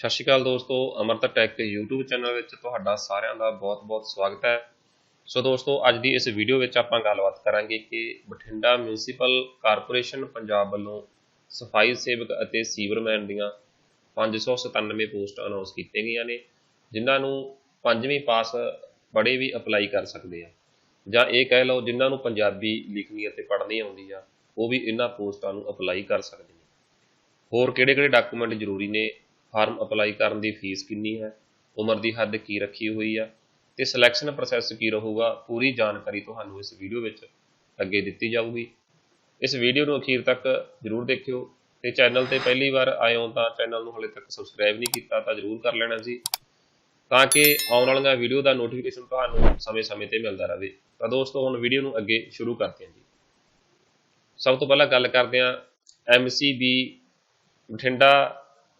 ਸਤਿ ਸ਼੍ਰੀ ਅਕਾਲ ਦੋਸਤੋ, ਅਮਰਤਾ ਟੈਕ YouTube ਚੈਨਲ ਵਿੱਚ ਤੁਹਾਡਾ ਸਾਰਿਆਂ ਦਾ ਬਹੁਤ-ਬਹੁਤ ਸਵਾਗਤ ਹੈ। ਸੋ ਦੋਸਤੋ, ਅੱਜ ਦੀ ਇਸ ਵੀਡੀਓ ਵਿੱਚ ਆਪਾਂ ਗੱਲਬਾਤ ਕਰਾਂਗੇ ਕਿ ਬਠਿੰਡਾ ਮਿਊਨਿਸਪਲ ਕਾਰਪੋਰੇਸ਼ਨ ਪੰਜਾਬ ਵੱਲੋਂ ਸਫ਼ਾਈ ਸੇਵਕ ਅਤੇ ਸੀਵਰਮੈਨ ਦੀਆਂ 597 ਪੋਸਟ ਅਨਾਉਂਸ ਕੀਤੀਆਂ ਗਈਆਂ ਨੇ, ਜਿਨ੍ਹਾਂ ਨੂੰ ਪੰਜਵੀਂ ਪਾਸ ਬੜੇ ਵੀ ਅਪਲਾਈ ਕਰ ਸਕਦੇ ਆ। ਜਾਂ ਇਹ ਕਹਿ ਲਓ, ਜਿਨ੍ਹਾਂ ਨੂੰ ਪੰਜਾਬੀ ਲਿਖਣੀ ਅਤੇ ਪੜ੍ਹਨੀ ਆਉਂਦੀ ਆ, ਉਹ ਵੀ ਇਹਨਾਂ ਪੋਸਟਾਂ ਨੂੰ ਅਪਲਾਈ ਕਰ ਸਕਦੇ ਨੇ। ਹੋਰ ਕਿਹੜੇ-ਕਿਹੜੇ ਡਾਕੂਮੈਂਟ ਜ਼ਰੂਰੀ ਨੇ ਫਾਰਮ ਅਪਲਾਈ ਕਰਨ ਦੀ ਫੀਸ ਕਿੰਨੀ ਹੈ, ਉਮਰ ਦੀ ਹੱਦ ਕੀ ਰੱਖੀ ਹੋਈ ਆ, ਤੇ ਸਿਲੈਕਸ਼ਨ ਪ੍ਰੋਸੈਸ ਕੀ ਰਹੂਗਾ, ਪੂਰੀ ਜਾਣਕਾਰੀ ਤੁਹਾਨੂੰ ਇਸ ਵੀਡੀਓ ਵਿੱਚ ਅੱਗੇ ਦਿੱਤੀ ਜਾਊਗੀ। ਇਸ ਵੀਡੀਓ ਨੂੰ ਅਖੀਰ ਤੱਕ ਜ਼ਰੂਰ ਦੇਖਿਓ, ਤੇ ਚੈਨਲ ਤੇ ਪਹਿਲੀ ਵਾਰ ਆਏ ਹੋ ਤਾਂ ਚੈਨਲ ਨੂੰ ਹਲੇ ਤੱਕ ਸਬਸਕ੍ਰਾਈਬ ਨਹੀਂ ਕੀਤਾ ਤਾਂ ਜ਼ਰੂਰ ਕਰ ਲੈਣਾ ਜੀ, ਤਾਂ ਕਿ ਆਉਣ ਵਾਲੀਆਂ ਵੀਡੀਓ ਦਾ ਨੋਟੀਫਿਕੇਸ਼ਨ ਤੁਹਾਨੂੰ ਸਮੇਂ-ਸਮੇਂ ਤੇ ਮਿਲਦਾ ਰਹੇ। ਤਾਂ ਦੋਸਤੋ, ਹੁਣ ਵੀਡੀਓ ਨੂੰ ਅੱਗੇ ਸ਼ੁਰੂ ਕਰਦੇ ਹਾਂ ਜੀ। ਸਭ ਤੋਂ ਪਹਿਲਾਂ ਗੱਲ ਕਰਦੇ ਹਾਂ ਐਮਸੀਬੀ ਬਠਿੰਡਾ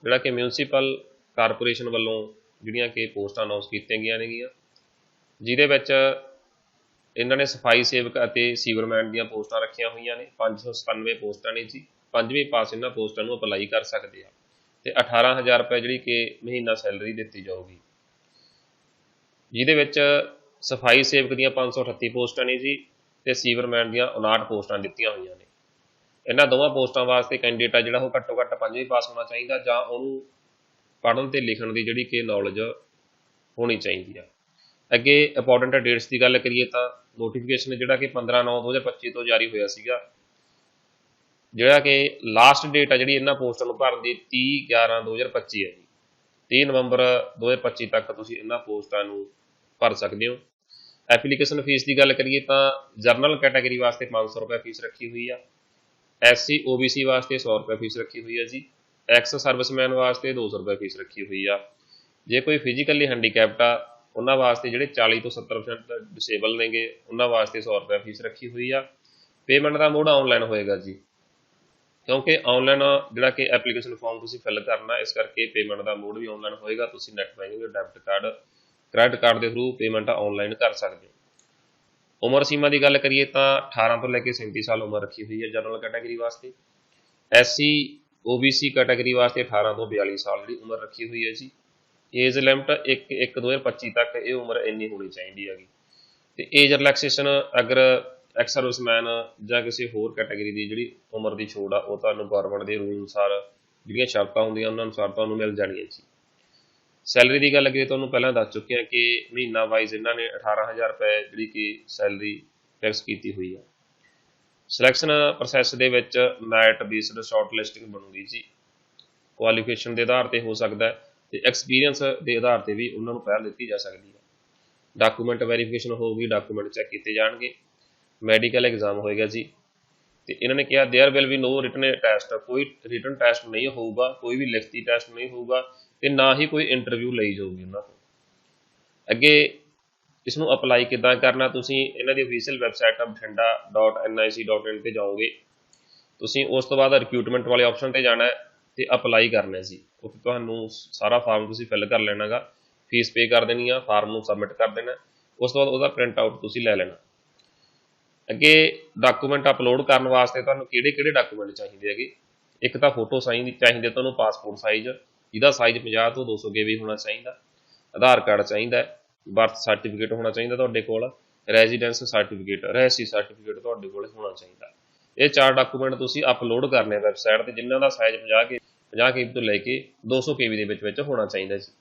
ਜਿਹੜਾ ਕਿ ਮਿਊਨਿਸਪਲ ਕਾਰਪੋਰੇਸ਼ਨ ਵੱਲੋਂ ਜਿਹੜੀਆਂ ਕਿ ਪੋਸਟਾਂ ਅਨਾਉਂਸ ਕੀਤੀਆਂ ਗਈਆਂ ਨੇਗੀਆਂ, ਜਿਹਦੇ ਵਿੱਚ ਇਹਨਾਂ ਨੇ ਸਫ਼ਾਈ ਸੇਵਕ ਅਤੇ ਸੀਵਰਮੈਨ ਦੀਆਂ ਪੋਸਟਾਂ ਰੱਖੀਆਂ ਹੋਈਆਂ ਨੇ 597 ਪੋਸਟਾਂ ਨੇ ਜੀ, ਪੰਜਵੇਂ ਪਾਸ ਇਹਨਾਂ ਪੋਸਟਾਂ ਨੂੰ ਅਪਲਾਈ ਕਰ ਸਕਦੇ ਆ। ਤੇ 18000 ਰੁਪਏ ਜਿਹੜੀ ਕਿ ਮਹੀਨਾ ਸੈਲਰੀ ਦਿੱਤੀ ਜਾਊਗੀ। ਜਿਹਦੇ ਵਿੱਚ ਸਫ਼ਾਈ ਸੇਵਕ ਦੀਆਂ 538 ਪੋਸਟਾਂ ਨੇ ਜੀ, ਤੇ ਸੀਵਰਮੈਨ ਦੀਆਂ 59 ਪੋਸਟਾਂ ਦਿੱਤੀਆਂ ਹੋਈਆਂ ਨੇ। ਇਹਨਾਂ ਦੋਵਾਂ ਪੋਸਟਾਂ ਵਾਸਤੇ ਕੈਂਡੀਡੇਟ ਆ ਜਿਹੜਾ ਉਹ ਘੱਟੋ ਘੱਟ ਪੰਜਵੀਂ ਪਾਸ ਹੋਣਾ ਚਾਹੀਦਾ ਜਾਂ ਉਹਨੂੰ ਪੜ੍ਹਨ ਤੇ ਲਿਖਣ ਦੀ ਜਿਹੜੀ ਕਿ ਨੌਲੇਜ ਹੋਣੀ ਚਾਹੀਦੀ ਆ। ਅੱਗੇ ਇੰਪੋਰਟੈਂਟ ਡੇਟਸ ਦੀ ਗੱਲ ਕਰੀਏ ਤਾਂ ਨੋਟੀਫਿਕੇਸ਼ਨ ਜਿਹੜਾ ਕਿ 15/9/2025 ਤੋਂ ਜਾਰੀ ਹੋਇਆ ਸੀਗਾ। ਜਿਹੜਾ ਕਿ ਲਾਸਟ ਡੇਟ ਆ ਜਿਹੜੀ ਇਹਨਾਂ ਪੋਸਟਾਂ ਨੂੰ ਭਰਨ ਦੀ 30/11/2025 ਹੈ ਜੀ। 30 ਨਵੰਬਰ 2025 ਤੱਕ ਤੁਸੀਂ ਇਹਨਾਂ ਪੋਸਟਾਂ ਨੂੰ ਭਰ ਸਕਦੇ ਹੋ। ਐਪਲੀਕੇਸ਼ਨ ਫੀਸ ਦੀ ਗੱਲ ਕਰੀਏ ਤਾਂ ਜਰਨਲ ਕੈਟਾਗਰੀ ਵਾਸਤੇ 500 ਰੁਪਏ ਫੀਸ ਰੱਖੀ ਹੋਈ ਆ। ਐਸਸੀ ਓਬੀਸੀ ਵਾਸਤੇ 100 ਰੁਪਏ ਫੀਸ ਰੱਖੀ ਹੋਈ ਹੈ ਜੀ। ਐਕਸ ਸਰਵਿਸਮੈਨ ਵਾਸਤੇ 200 ਰੁਪਏ ਫੀਸ ਰੱਖੀ ਹੋਈ ਆ। ਜੇ ਕੋਈ ਫਿਜ਼ੀਕਲੀ ਹੈਂਡੀਕੈਪਟ ਆ, ਉਹਨਾਂ ਵਾਸਤੇ ਜਿਹੜੇ 40 ਤੋਂ 70% ਡਿਸੇਬਲ ਨੇਗੇ, ਉਹਨਾਂ ਵਾਸਤੇ 100 ਰੁਪਏ ਫੀਸ ਰੱਖੀ ਹੋਈ ਆ। ਪੇਮੈਂਟ ਦਾ ਮੋਡ ਆਨਲਾਈਨ ਹੋਏਗਾ ਜੀ। ਕਿਉਂਕਿ ਆਨਲਾਈਨ ਜਿਹੜਾ ਕਿ ਐਪਲੀਕੇਸ਼ਨ ਫਾਰਮ ਤੁਸੀਂ ਫਿਲ ਕਰਨਾ, ਇਸ ਕਰਕੇ ਪੇਮੈਂਟ ਦਾ ਮੋਡ ਵੀ ਆਨਲਾਈਨ ਹੋਏਗਾ। ਤੁਸੀਂ net banking debit card credit card ਦੇ ਥਰੂ ਪੇਮੈਂਟ ਆਨਲਾਈਨ ਕਰ ਸਕਦੇ ਹੋ। ਉਮਰ ਸੀਮਾ ਦੀ ਗੱਲ ਕਰੀਏ ਤਾਂ 18 ਤੋਂ ਲੈ ਕੇ 37 ਸਾਲ ਉਮਰ ਰੱਖੀ ਹੋਈ ਹੈ ਜਨਰਲ ਕੈਟਾਗਰੀ ਵਾਸਤੇ। ਐਸਸੀ ਓਬੀਸੀ ਕੈਟਾਗਰੀ ਵਾਸਤੇ 18 ਤੋਂ 42 ਸਾਲ ਦੀ ਉਮਰ ਰੱਖੀ ਹੋਈ ਹੈ ਜੀ। ਏਜ ਲਿਮਟ 1 1 2025 ਤੱਕ ਇਹ ਉਮਰ ਇੰਨੀ ਹੋਣੀ ਚਾਹੀਦੀ ਹੈਗੀ। ਤੇ ਏਜ ਰਿਲੈਕਸੇਸ਼ਨ ਅਗਰ ਐਕਸ ਸਰਵਿਸਮੈਨ ਜਾਂ ਕਿਸੇ ਹੋਰ ਕੈਟਾਗਰੀ ਦੀ ਜਿਹੜੀ ਉਮਰ ਦੀ ਛੋੜ ਆ, ਉਹ ਤੁਹਾਨੂੰ ਗਵਰਨਮੈਂਟ ਦੇ ਰੂਲ ਅਨੁਸਾਰ ਜਿਹੜੀਆਂ ਸ਼ਰਤਾਂ ਹੁੰਦੀਆਂ, ਉਹਨਾਂ ਅਨੁਸਾਰ ਤੁਹਾਨੂੰ ਮਿਲ ਜਾਣੀਆਂ ਜੀ। ਸੈਲਰੀ ਦੀ ਗੱਲ ਕਰੀਏ ਤੁਹਾਨੂੰ ਪਹਿਲਾਂ ਦੱਸ ਚੁੱਕੇ ਹਾਂ ਕਿ ਮਹੀਨਾ ਵਾਈਜ਼ ਇਹਨਾਂ ਨੇ 18000 ਰੁਪਏ ਜਿਹੜੀ ਕਿ ਸੈਲਰੀ ਫਿਕਸ ਕੀਤੀ ਹੋਈ ਹੈ ਸਿਲੈਕਸ਼ਨ ਪ੍ਰੋਸੈਸ ਦੇ ਵਿੱਚ ਮੈਟ ਬੇਸਡ ਸ਼ਾਰਟ ਲਿਸਟਿੰਗ ਬਣੂਗੀ ਜੀ ਕੁਆਲੀਫਿਕੇਸ਼ਨ ਦੇ ਆਧਾਰ ਤੇ ਹੋ ਸਕਦਾ ਹੈ ਤੇ ਐਕਸਪੀਰੀਅੰਸ ਦੇ ਆਧਾਰ ਤੇ ਵੀ ਉਹਨਾਂ ਨੂੰ ਪਹਿਲ ਦਿੱਤੀ ਜਾ ਸਕਦੀ ਹੈ। ਡਾਕੂਮੈਂਟ ਵੈਰੀਫਿਕੇਸ਼ਨ ਹੋਊਗੀ ਡਾਕੂਮੈਂਟ ਚੈੱਕ ਕੀਤੇ ਜਾਣਗੇ। ਮੈਡੀਕਲ ਐਗਜ਼ਾਮ ਹੋਏਗਾ ਜੀ। ਤੇ ਇਹਨਾਂ ਨੇ ਕਿਹਾ there will be no written test ਕੋਈ ਰਿਟਨ ਟੈਸਟ ਨਹੀਂ ਹੋਊਗਾ ਕੋਈ ਵੀ ਲਿਖਤੀ ਟੈਸਟ ਨਹੀਂ ਹੋਊਗਾ ਤੇ ਨਾ ਹੀ ਕੋਈ ਇੰਟਰਵਿਊ ਲਈ ਜਾਊਗੀ ਉਹਨਾਂ ਤੋਂ ਅੱਗੇ ਇਸ ਨੂੰ ਅਪਲਾਈ ਕਿੱਦਾਂ ਕਰਨਾ ਤੁਸੀਂ ਇਹਨਾਂ ਦੀ ਅਫੀਸ਼ੀਅਲ ਵੈਬਸਾਈਟ bhathinda.nic.in ਤੇ ਜਾਓਗੇ ਤੁਸੀਂ ਉਸ ਤੋਂ ਬਾਅਦ ਰਿਕਰੂਟਮੈਂਟ ਵਾਲੇ ਆਪਸ਼ਨ ਤੇ ਜਾਣਾ ਹੈ ਤੇ ਅਪਲਾਈ ਕਰਨਾ ਹੈ ਜੀ ਉੱਥੇ ਤੁਹਾਨੂੰ ਸਾਰਾ ਫਾਰਮ ਤੁਸੀਂ ਫਿਲ ਕਰ ਲੈਣਾਗਾ ਫੀਸ ਪੇ ਕਰ ਦੇਣੀ ਆ ਫਾਰਮ ਨੂੰ ਸਬਮਿਟ ਕਰ ਦੇਣਾ ਉਸ ਤੋਂ ਬਾਅਦ ਉਹਦਾ ਪ੍ਰਿੰਟ ਆਊਟ ਤੁਸੀਂ ਲੈ ਲੈਣਾ ਅੱਗੇ ਡਾਕੂਮੈਂਟ ਅਪਲੋਡ ਕਰਨ ਵਾਸਤੇ ਤੁਹਾਨੂੰ ਕਿਹੜੇ-ਕਿਹੜੇ ਡਾਕੂਮੈਂਟ ਚਾਹੀਦੇ ਹੈਗੇ? ਇੱਕ ਤਾਂ ਫੋਟੋ ਸਾਈਜ਼ ਚਾਹੀਦੇ ਤੁਹਾਨੂੰ ਪਾਸਪੋਰਟ ਸਾਈਜ਼ ਜਿਹਦਾ ਸਾਈਜ਼ 50 ਤੋਂ 200 GB ਹੋਣਾ ਚਾਹੀਦਾ। ਆਧਾਰ ਕਾਰਡ ਚਾਹੀਦਾ ਬਰਥ ਸਰਟੀਫਿਕੇਟ ਹੋਣਾ ਚਾਹੀਦਾ ਤੁਹਾਡੇ ਕੋਲ ਰੈਜ਼ੀਡੈਂਸ ਸਰਟੀਫਿਕੇਟ ਰਹਿਸੀ ਸਰਟੀਫਿਕੇਟ ਤੁਹਾਡੇ ਕੋਲ ਹੋਣਾ ਚਾਹੀਦਾ। ਇਹ ਚਾਰ ਡਾਕੂਮੈਂਟ ਤੁਸੀਂ ਅਪਲੋਡ ਕਰਨੇ ਵੈਬਸਾਈਟ ਤੇ, ਜਿਨ੍ਹਾਂ ਦਾ ਸਾਈਜ਼ 50 ਕੇ 50 KB ਤੋਂ ਲੈ ਕੇ 200 KB ਦੇ ਵਿੱਚ ਵਿੱਚ ਹੋਣਾ ਚਾਹੀਦਾ ਜੀ।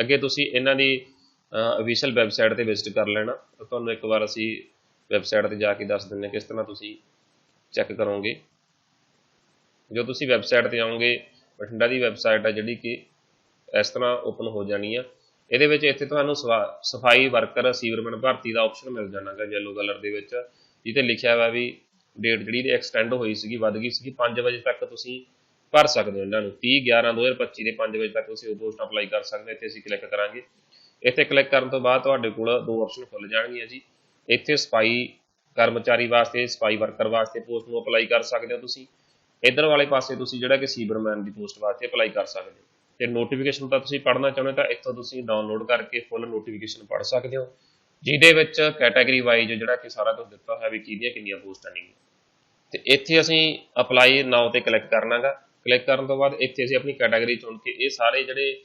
ਅੱਗੇ ਤੁਸੀਂ ਇਹਨਾਂ ਦੀ ਅਫੀਸ਼ੀਅਲ ਵੈਬਸਾਈਟ ਤੇ ਵਿਜ਼ਿਟ ਕਰ ਲੈਣਾ। ਤੁਹਾਨੂੰ ਇੱਕ ਵਾਰ ਅਸੀਂ ਵੈਬਸਾਈਟ ਤੇ ਜਾ ਕੇ ਦੱਸ ਦਿੰਦੇ ਹਾਂ ਕਿਸ ਤਰ੍ਹਾਂ ਤੁਸੀਂ ਚੈੱਕ ਕਰੋਗੇ। ਜੋ ਤੁਸੀਂ ਵੈਬਸਾਈਟ ਤੇ ਆਉਂਗੇ ਬਠਿੰਡਾ ਦੀ ਵੈਬਸਾਈਟ ਆ ਜਿਹੜੀ ਕਿ ਇਸ ਤਰ੍ਹਾਂ ਓਪਨ ਹੋ ਜਾਣੀ ਆ। ਇਹਦੇ ਵਿੱਚ ਇੱਥੇ ਤੁਹਾਨੂੰ ਸਫ਼ਾਈ ਵਰਕਰ ਸੀਵਰਮੈਨ ਭਰਤੀ ਦਾ ਆਪਸ਼ਨ ਮਿਲ ਜਾਣਾਗਾ ਯੈਲੋ ਕਲਰ ਦੇ ਵਿੱਚ, ਜਿੱਥੇ ਲਿਖਿਆ ਹੋਇਆ ਵੀ ਡੇਟ ਜਿਹੜੀ ਐਕਸਟੈਂਡ ਹੋਈ ਸੀਗੀ, ਵੱਧ ਗਈ ਸੀਗੀ 5 ਵਜੇ ਤੱਕ ਤੁਸੀਂ ਭਰ ਸਕਦੇ ਹੋ ਇਹਨਾਂ ਨੂੰ। 30 11 2025 ਦੇ 5 ਵਜੇ ਤੱਕ ਤੁਸੀਂ ਉਹ ਪੋਸਟ ਅਪਲਾਈ ਕਰ ਸਕਦੇ ਹੋ, ਇੱਥੇ ਅਸੀਂ ਕਲਿੱਕ ਕਰਾਂਗੇ। ਇੱਥੇ ਕਲਿੱਕ ਕਰਨ ਤੋਂ ਬਾਅਦ ਤੁਹਾਡੇ ਕੋਲ ਦੋ ਆਪਸ਼ਨ ਖੁੱਲ ਜਾਣਗੀਆਂ ਜੀ। ਇੱਥੇ ਸਫ਼ਾਈ ਕਰਮਚਾਰੀ ਵਾਸਤੇ, ਸਫ਼ਾਈ ਵਰਕਰ ਵਾਸਤੇ ਪੋਸਟ ਨੂੰ ਅਪਲਾਈ ਕਰ ਸਕਦੇ ਹੋ ਤੁਸੀਂ। ਇਧਰ ਵਾਲੇ ਪਾਸੇ ਤੁਸੀਂ ਜਿਹੜਾ ਕਿ ਸੀਵਰਮੈਨ ਦੀ ਪੋਸਟ ਵਾਸਤੇ ਅਪਲਾਈ ਕਰ ਸਕਦੇ ਹੋ। ਤੇ ਨੋਟੀਫਿਕੇਸ਼ਨ ਤਾਂ ਤੁਸੀਂ ਪੜ੍ਹਨਾ ਚਾਹੁੰਦੇ ਤਾਂ ਇੱਥੋਂ ਤੁਸੀਂ ਡਾਊਨਲੋਡ ਕਰਕੇ ਫੁੱਲ ਨੋਟੀਫਿਕੇਸ਼ਨ ਪੜ੍ਹ ਸਕਦੇ ਹੋ। ਜਿਹਦੇ ਵਿੱਚ ਕੈਟਾਗਰੀ ਵਾਈਜ਼ ਜਿਹੜਾ ਕਿ ਸਾਰਾ ਕੁਝ ਦਿੱਤਾ ਹੋਇਆ ਵੀ ਕਿਹਦੀਆਂ ਕਿੰਨੀਆਂ ਪੋਸਟਾਂ ਨੇ। ਤੇ ਇੱਥੇ ਅਸੀਂ ਅਪਲਾਈ ਨਾਓ ਤੇ ਕਲਿੱਕ ਕਰਨਾਗਾ। ਕਲਿੱਕ ਕਰਨ ਤੋਂ ਬਾਅਦ ਇੱਥੇ ਅਸੀਂ ਆਪਣੀ ਕੈਟਾਗਰੀ ਚੁਣ ਕੇ ਇਹ ਸਾਰੇ ਜਿਹੜੇ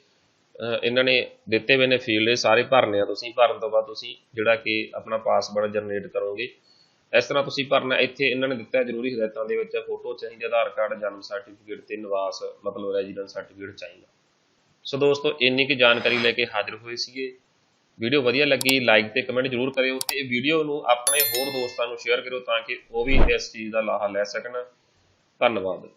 ਇਹਨਾਂ ਨੇ ਦਿੱਤੇ ਹੋਏ ਨੇ ਫੀਲਡ, ਇਹ ਸਾਰੇ ਭਰਨੇ ਆ ਤੁਸੀਂ। ਭਰਨ ਤੋਂ ਬਾਅਦ ਤੁਸੀਂ ਜਿਹੜਾ ਕਿ ਆਪਣਾ ਪਾਸਵਰਡ ਜਨਰੇਟ ਕਰੋਗੇ। ਇਸ ਤਰ੍ਹਾਂ ਤੁਸੀਂ ਭਰਨਾ, ਇੱਥੇ ਇਹਨਾਂ ਨੇ ਦਿੱਤਾ ਜ਼ਰੂਰੀ ਹਦਾਇਤਾਂ ਦੇ ਵਿੱਚ ਫੋਟੋ ਚਾਹੀਦੀ, ਆਧਾਰ ਕਾਰਡ, ਜਨਮ ਸਰਟੀਫਿਕੇਟ ਤੇ ਨਿਵਾਸ, ਮਤਲਬ ਰੈਜ਼ੀਡੈਂਸ ਸਰਟੀਫਿਕੇਟ ਚਾਹੀਦਾ। ਸੋ ਦੋਸਤੋ, ਇੰਨੀ ਕੀ ਜਾਣਕਾਰੀ ਲੈ ਕੇ ਹਾਜ਼ਰ ਹੋਏ ਸੀਗੇ। ਵੀਡੀਓ ਵਧੀਆ ਲੱਗੀ ਲਾਈਕ ਤੇ ਕਮੈਂਟ ਜ਼ਰੂਰ ਕਰਿਓ ਤੇ ਇਹ ਵੀਡੀਓ ਨੂੰ ਆਪਣੇ ਹੋਰ ਦੋਸਤਾਂ ਨੂੰ ਸ਼ੇਅਰ ਕਰਿਓ ਤਾਂ ਕਿ ਉਹ ਵੀ ਇਸ ਚੀਜ਼ ਦਾ ਲਾਹਾ ਲੈ ਸਕਣ। ਧੰਨਵਾਦ।